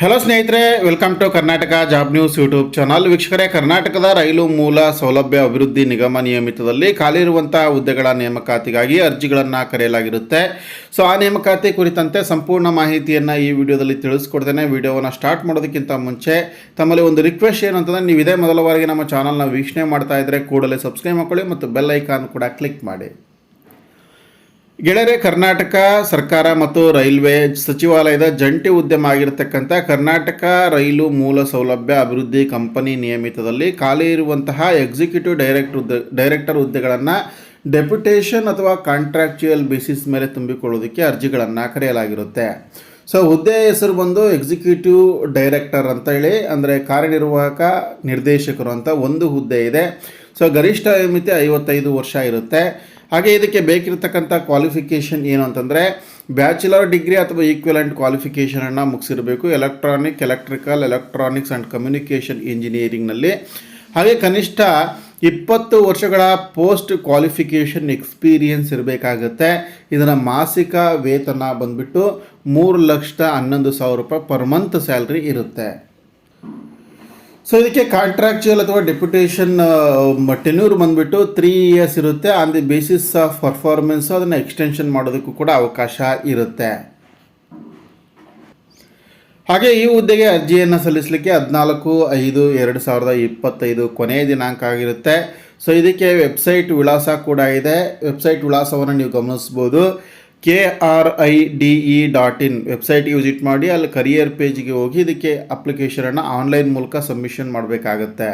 Hello ಸ್ನೇಹಿತರೆ welcome to Karnataka job news YouTube channel ವೀಕ್ಷಕರೇ, ಕರ್ನಾಟಕದ ರೈಲು ಮೂಲ ಸೌಲಭ್ಯ ಅಭಿವೃದ್ಧಿ ನಿಗಮ ನಿಯಮಿತದಲ್ಲಿ ಖಾಲಿ ಇರುವಂತಹ ಹುದ್ದೆಗಳ ನೇಮಕಾತಿಗಾಗಿ ಅರ್ಜಿಗಳನ್ನು ಕರೆಯಲಾಗಿರುತ್ತೆ. ಸೊ ಆ ನೇಮಕಾತಿ ಕುರಿತಂತೆ ಸಂಪೂರ್ಣ ಮಾಹಿತಿಯನ್ನು ಈ ವಿಡಿಯೋದಲ್ಲಿ ತಿಳಿಸ್ಕೊಡ್ತೇನೆ. ವಿಡಿಯೋವನ್ನು ಸ್ಟಾರ್ಟ್ ಮಾಡೋದಕ್ಕಿಂತ ಮುಂಚೆ, ತಮ್ಮಲ್ಲಿ ಒಂದು ರಿಕ್ವೆಸ್ಟ್ ಏನಂತಂದರೆ ನೀವು ಇದೇ ಮೊದಲ ಬಾರಿಗೆ ನಮ್ಮ ಚಾನಲ್ನ ವೀಕ್ಷಣೆ ಮಾಡ್ತಾ ಇದ್ದರೆ ಕೂಡಲೇ ಸಬ್ಸ್ಕ್ರೈಬ್ ಮಾಡ್ಕೊಳ್ಳಿ ಮತ್ತು ಬೆಲ್ ಐಕಾನ್ ಕೂಡ ಕ್ಲಿಕ್ ಮಾಡಿ. ಗೆಳೆಯರೆ ಕರ್ನಾಟಕ ಸರ್ಕಾರ ಮತ್ತು ರೈಲ್ವೆ ಸಚಿವಾಲಯದ ಜಂಟಿ ಉದ್ಯಮ ಆಗಿರತಕ್ಕಂಥ ಕರ್ನಾಟಕ ರೈಲು ಮೂಲ ಸೌಲಭ್ಯ ಅಭಿವೃದ್ಧಿ ಕಂಪನಿ ನಿಯಮಿತದಲ್ಲಿ ಖಾಲಿ ಇರುವಂತಹ ಎಕ್ಸಿಕ್ಯೂಟಿವ್ ಡೈರೆಕ್ಟ್ ಡೈರೆಕ್ಟರ್ ಹುದ್ದೆಗಳನ್ನು ಡೆಪ್ಯುಟೇಷನ್ ಅಥವಾ ಕಾಂಟ್ರಾಕ್ಚುಯಲ್ ಬೇಸಿಸ್ ಮೇಲೆ ತುಂಬಿಕೊಳ್ಳೋದಕ್ಕೆ ಅರ್ಜಿಗಳನ್ನು ಕರೆಯಲಾಗಿರುತ್ತೆ. ಸೊ ಹುದ್ದೆ ಹೆಸರು ಬಂದು ಎಕ್ಸಿಕ್ಯೂಟಿವ್ ಡೈರೆಕ್ಟರ್ ಅಂತ ಹೇಳಿ, ಅಂದರೆ ಕಾರ್ಯನಿರ್ವಾಹಕ ನಿರ್ದೇಶಕರು ಅಂತ ಒಂದು ಹುದ್ದೆ ಇದೆ. ಸೊ ಗರಿಷ್ಠ ಮಿತಿ ಐವತ್ತೈದು ವರ್ಷ ಇರುತ್ತೆ. ಹಾಗೆ ಇದಕ್ಕೆ ಬೇಕಿರತಕ್ಕಂಥ ಕ್ವಾಲಿಫಿಕೇಷನ್ ಏನು ಅಂತಂದರೆ ಬ್ಯಾಚುಲರ್ ಡಿಗ್ರಿ ಅಥವಾ ಈಕ್ವಲೆಂಟ್ ಕ್ವಾಲಿಫಿಕೇಷನನ್ನು ಮುಗಿಸಿರಬೇಕು. Electronic electrical electronics and communication ಇಂಜಿನಿಯರಿಂಗ್ನಲ್ಲಿ ಹಾಗೆ ಕನಿಷ್ಠ ಇಪ್ಪತ್ತು ವರ್ಷಗಳ ಪೋಸ್ಟ್ ಕ್ವಾಲಿಫಿಕೇಷನ್ ಎಕ್ಸ್ಪೀರಿಯನ್ಸ್ ಇರಬೇಕಾಗತ್ತೆ. ಇದರ ಮಾಸಿಕ ವೇತನ ಬಂದ್ಬಿಟ್ಟು ಮೂರು ಲಕ್ಷದ ಹನ್ನೊಂದು ಸಾವಿರ ರೂಪಾಯಿ ಪರ್ ಮಂತ್ ಸ್ಯಾಲ್ರಿ ಇರುತ್ತೆ. ಸೊ ಇದಕ್ಕೆ ಕಾಂಟ್ರಾಕ್ಚುಯಲ್ ಅಥವಾ ಡೆಪ್ಯುಟೇಷನ್ ಟೆನ್ಯೂರ್ ಬಂದುಬಿಟ್ಟು ತ್ರೀ ಇಯರ್ಸ್ ಇರುತ್ತೆ. On the basis of performance ಅದನ್ನು ಎಕ್ಸ್ಟೆನ್ಷನ್ ಮಾಡೋದಕ್ಕೂ ಕೂಡ ಅವಕಾಶ ಇರುತ್ತೆ. ಹಾಗೆ ಈ ಹುದ್ದೆಗೆ ಅರ್ಜಿಯನ್ನು ಸಲ್ಲಿಸಲಿಕ್ಕೆ ಹದಿನಾಲ್ಕು, ಐದು, ಎರಡು ಸಾವಿರದ ಇಪ್ಪತ್ತೈದು ಕೊನೆಯ ದಿನಾಂಕ ಆಗಿರುತ್ತೆ. ಸೊ ಇದಕ್ಕೆ ವೆಬ್ಸೈಟ್ ವಿಳಾಸ ಕೂಡ ಇದೆ. ವೆಬ್ಸೈಟ್ ವಿಳಾಸವನ್ನು ನೀವು ಗಮನಿಸ್ಬೋದು. K R I D E dot in website visit ಮಾಡಿ, ಅಲ್ಲಿ ಕರಿಯರ್ ಪೇಜ್ಗೆ ಹೋಗಿ, ಇದಕ್ಕೆ ಅಪ್ಲಿಕೇಶನನ್ನು ಆನ್ಲೈನ್ ಮೂಲಕ ಸಬ್ಮಿಷನ್ ಮಾಡಬೇಕಾಗತ್ತೆ.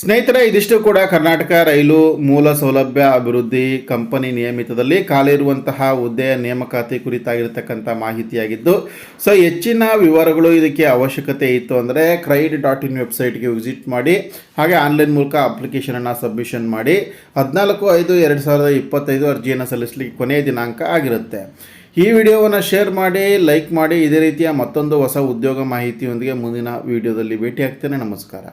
ಸ್ನೇಹಿತರೆ, ಇದಿಷ್ಟು ಕೂಡ ಕರ್ನಾಟಕ ರೈಲು ಮೂಲ ಸೌಲಭ್ಯ ಅಭಿವೃದ್ಧಿ ಕಂಪನಿ ನಿಯಮಿತದಲ್ಲಿ ಖಾಲಿ ಇರುವಂತಹ ಹುದ್ದೆಯ ನೇಮಕಾತಿ ಕುರಿತಾಗಿರ್ತಕ್ಕಂಥ ಮಾಹಿತಿಯಾಗಿದ್ದು, ಸೊ ಹೆಚ್ಚಿನ ವಿವರಗಳು ಇದಕ್ಕೆ ಅವಶ್ಯಕತೆ ಇತ್ತು ಅಂದರೆ ಕ್ರೈಡ್ ಡಾಟ್ ಇನ್ ವೆಬ್ಸೈಟ್ಗೆ ವಿಸಿಟ್ ಮಾಡಿ, ಹಾಗೆ ಆನ್ಲೈನ್ ಮೂಲಕ ಅಪ್ಲಿಕೇಶನನ್ನು ಸಬ್ಮಿಷನ್ ಮಾಡಿ, ಹದಿನಾಲ್ಕು ಐದು ಎರಡು ಸಾವಿರದ ಇಪ್ಪತ್ತೈದು ಅರ್ಜಿಯನ್ನು ಸಲ್ಲಿಸಲಿಕ್ಕೆ ಕೊನೆಯ ದಿನಾಂಕ ಆಗಿರುತ್ತೆ. ಈ ವಿಡಿಯೋವನ್ನು ಶೇರ್ ಮಾಡಿ, ಲೈಕ್ ಮಾಡಿ, ಇದೇ ರೀತಿಯ ಮತ್ತೊಂದು ಹೊಸ ಉದ್ಯೋಗ ಮಾಹಿತಿಯೊಂದಿಗೆ ಮುಂದಿನ ವಿಡಿಯೋದಲ್ಲಿ ಭೇಟಿಯಾಗ್ತೇನೆ. ನಮಸ್ಕಾರ.